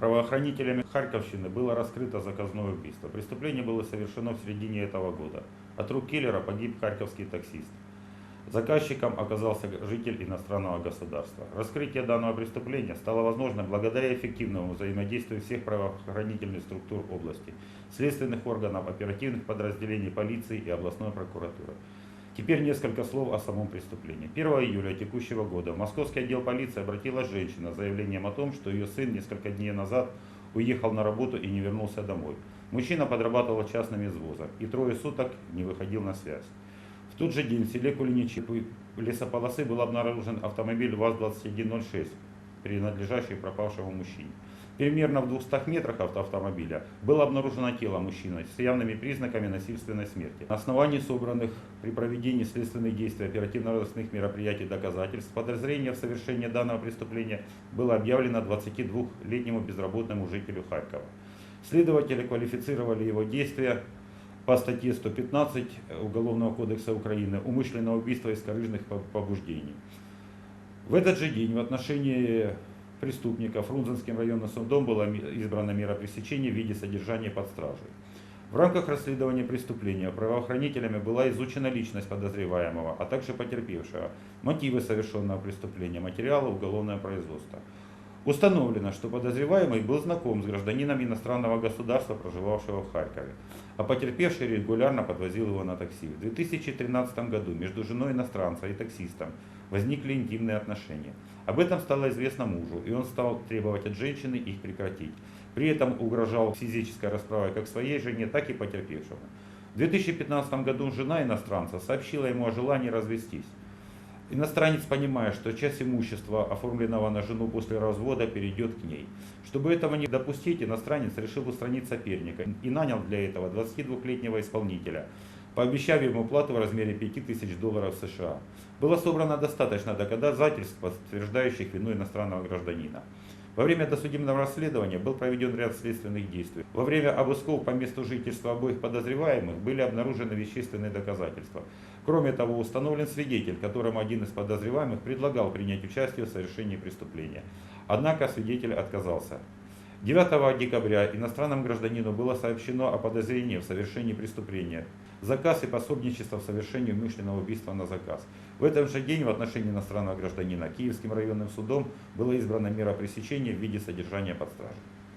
Правоохранителями Харьковщины было раскрыто заказное убийство. Преступление было совершено в середине этого года. От рук киллера погиб харьковский таксист. Заказчиком оказался житель иностранного государства. Раскрытие данного преступления стало возможно благодаря эффективному взаимодействию всех правоохранительных структур области, следственных органов, оперативных подразделений полиции и областной прокуратуры. Теперь несколько слов о самом преступлении. 1 июля текущего года в Московский отдел полиции обратилась женщина с заявлением о том, что ее сын несколько дней назад уехал на работу и не вернулся домой. Мужчина подрабатывал частным извозом и трое суток не выходил на связь. В тот же день в селе Кулиничи лесополосы был обнаружен автомобиль ВАЗ-2106, принадлежащий пропавшему мужчине. Примерно в 200 метрах от автомобиля было обнаружено тело мужчины с явными признаками насильственной смерти. На основании собранных при проведении следственных действий оперативно-розыскных мероприятий доказательств подозрение в совершении данного преступления было объявлено 22-летнему безработному жителю Харькова. Следователи квалифицировали его действия по статье 115 Уголовного кодекса Украины «Умышленное убийство из корыстных побуждений». В этот же день в отношении преступника Фрунзенским районным судом была избрана мера пресечения в виде содержания под стражей. В рамках расследования преступления правоохранителями была изучена личность подозреваемого, а также потерпевшего, мотивы совершенного преступления, материалы уголовного производства. Установлено, что подозреваемый был знаком с гражданином иностранного государства, проживавшего в Харькове, а потерпевший регулярно подвозил его на такси. В 2013 году между женой иностранца и таксистом возникли интимные отношения. Об этом стало известно мужу, и он стал требовать от женщины их прекратить. При этом угрожал физической расправой как своей жене, так и потерпевшему. В 2015 году жена иностранца сообщила ему о желании развестись. Иностранец, понимая, что часть имущества, оформленного на жену после развода, перейдет к ней. Чтобы этого не допустить, иностранец решил устранить соперника и нанял для этого 22-летнего исполнителя, пообещав ему плату в размере 5000 долларов США. Было собрано достаточно доказательств, подтверждающих вину иностранного гражданина. Во время досудебного расследования был проведен ряд следственных действий. Во время обысков по месту жительства обоих подозреваемых были обнаружены вещественные доказательства. Кроме того, установлен свидетель, которому один из подозреваемых предлагал принять участие в совершении преступления. Однако свидетель отказался. 9 декабря иностранному гражданину было сообщено о подозрении в совершении преступления, заказ и пособничество в совершении умышленного убийства на заказ. В этом же день в отношении иностранного гражданина Киевским районным судом была избрана мера пресечения в виде содержания под стражей.